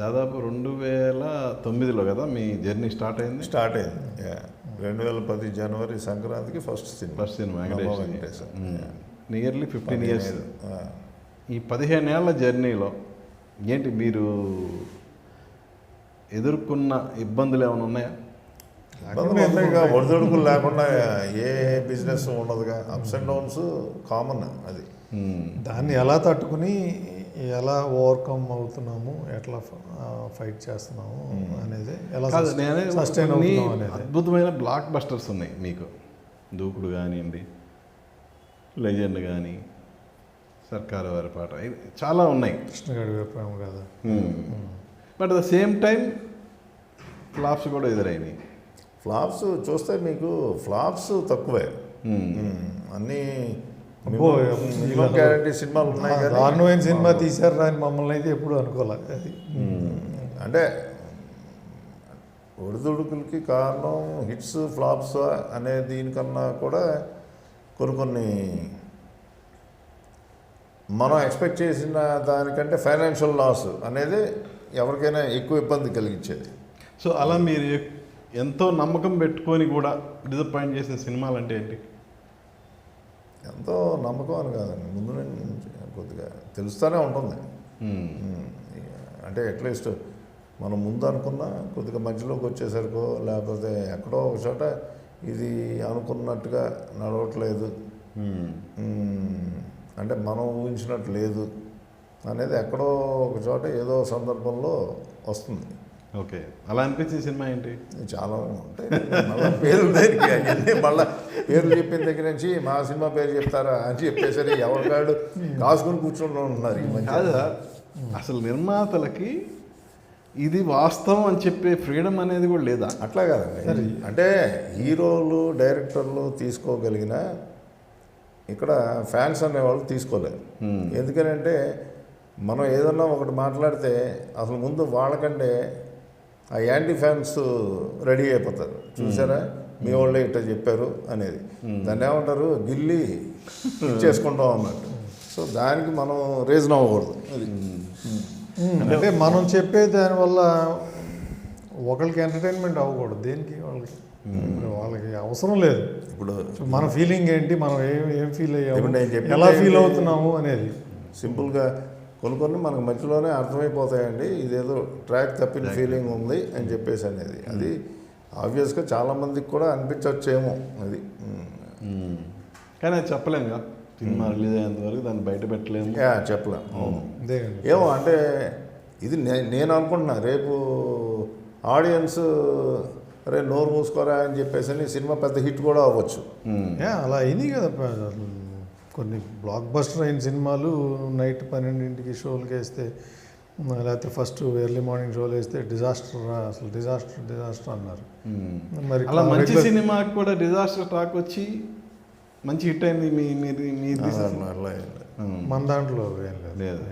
దాదాపు రెండు వేల తొమ్మిదిలో కదా మీ జర్నీ స్టార్ట్ అయింది? స్టార్ట్ అయింది. రెండు వేల పది జనవరి సంక్రాంతికి first cinema. First cinema Venkateswara. Nearly fifteen years. ఈ పదిహేను ఏళ్ళ జర్నీలో ఏంటి మీరు ఎదుర్కొన్న ఇబ్బందులు ఏమైనా ఉన్నాయా? ఇబ్బందులు ఉన్నాయిగా ఒడిదొడుకులు లేకుండా ఏ బిజినెస్ ఉండదుగా. అప్స్ అండ్ డౌన్స్ కామన్ అది. దాన్ని ఎలా తట్టుకుని ఎలా ఓవర్కమ్ అవుతున్నాము ఎట్లా ఫైట్ చేస్తున్నాము అనేది ఎలా సస్టైన్ అనేది? అద్భుతమైన బ్లాక్ బస్టర్స్ ఉన్నాయి మీకు. దూకుడు కానివ్వండి లెజెండ్ కానీ సర్కారు వారి పాట చాలా ఉన్నాయి. కృష్ణగాడి ప్రేమ కదా. But at the same time flops కూడా ఎదురైనాయి ఫ్లాప్స్ చూస్తే మీకు ఫ్లాప్స్ తక్కువే. అన్నీ మినిమం గ్యారంటీ సినిమాలు ఉన్నాయి దారుణమైన సినిమా తీశారు అని మమ్మల్ని అయితే ఎప్పుడు అనుకోలే అది. అంటే ఒడిదుడుకులకి కారణం హిట్స్ ఫ్లాప్స్ అనే దీనికన్నా కూడా కొన్ని కొన్ని మనం ఎక్స్పెక్ట్ చేసిన దానికంటే ఫైనాన్షియల్ లాస్ అనేది ఎవరికైనా ఎక్కువ ఇబ్బంది కలిగించేది. సో అలా మీరు ఎంతో నమ్మకం పెట్టుకొని కూడా డిసప్పాయింట్ చేసిన సినిమాలు అంటే ఏంటి? ఎంతో నమ్మకం అని కాదండి ముందు నుంచి కొద్దిగా తెలుస్తూనే ఉంటుంది. అంటే అట్లీస్ట్ మనం ముందు అనుకున్నా కొద్దిగా మధ్యలోకి వచ్చేసరికో లేకపోతే ఎక్కడో ఒక చోట ఇది అనుకున్నట్టుగా నడవట్లేదు. అంటే మనం ఊహించినట్టు లేదు అనేది ఎక్కడో ఒక చోట ఏదో సందర్భంలో వస్తుంది. ఓకే. అలా అనిపించిన సినిమా ఏంటి? చాలా ఉంటాయి. మళ్ళీ పేర్లు దగ్గరికి అవన్నీ మళ్ళీ పేర్లు చెప్పిన దగ్గర నుంచి మా సినిమా పేరు చెప్తారా అని చెప్పేసరి ఎవరికాడు కాసుకొని కూర్చుని ఉన్నారు కాదా? అసలు నిర్మాతలకి ఇది వాస్తవం అని చెప్పే ఫ్రీడమ్ అనేది కూడా లేదా? అట్లా కాదండి. అంటే హీరోలు డైరెక్టర్లు తీసుకోగలిగిన ఇక్కడ ఫ్యాన్స్ అనేవాళ్ళు తీసుకోలేరు Hmm. ఎందుకనంటే మనం ఏదన్నా ఒకటి మాట్లాడితే అసలు ముందు వాళ్ళకంటే ఆ యాంటీ ఫ్యాన్స్ రెడీ అయిపోతారు. చూసారా? మీ వాళ్ళే ఇట్లా చెప్పారు అనేది. దాన్ని ఏమంటారు? గిల్లి చేసుకుంటాం అన్నట్టు. సో దానికి మనం రీజన్ అవ్వకూడదు. అది. అంటే మనం చెప్పే దానివల్ల ఒకరికి ఎంటర్టైన్మెంట్ అవ్వకూడదు. దేనికి? వాళ్ళకి. వాళ్ళకి అవసరం లేదు. ఇప్పుడు మన ఫీలింగ్ ఏంటి? మనం ఏం ఏం ఫీల్ అయ్యాము? ఎలా ఫీల్? అవుతున్నాము అనేది. సింపుల్గా కొన్ని కొన్ని మనకు మధ్యలోనే అర్థమైపోతాయండి. ఇదేదో ట్రాక్ తప్పిన ఫీలింగ్ ఉంది అని చెప్పేసి అనేది. అది ఆబ్వియస్గా చాలామందికి కూడా అనిపించవచ్చేమో అది. ఉమ్. మ్మ్. కానీ అది చెప్పలేము కదా. సినిమా రిలీజ్ అయ్యేంత వరకు దాన్ని బయట పెట్టలేము. యా చెప్పలేం. అవును. అదేనండి ఏమో అంటే ఇది నే- నేను అనుకుంటున్నా రేపు ఆడియన్స్ అరే నోరు మూసుకోరా అని చెప్పేసి అని సినిమా పెద్ద హిట్ కూడా అవ్వచ్చు. అలా అయింది కదా కొన్ని బ్లాక్ బస్టర్ అయిన సినిమాలు నైట్ పన్నెండింటికి షోలకి వేస్తే లేకపోతే ఫస్ట్ ఎర్లీ మార్నింగ్ షోలు వేస్తే డిజాస్టర్ అసలు డిజాస్టర్ డిజాస్టర్ అన్నారు మ్మ్. మరి అలా మంచి సినిమాకి కూడా డిజాస్టర్ టాక్ వచ్చి మంచి హిట్ అయింది మీ మీది మీ అయింది. మన దాంట్లో ఏం లేదు.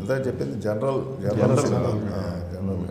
ఎంత చెప్పింది జనరల్ జనరల్. జనరల్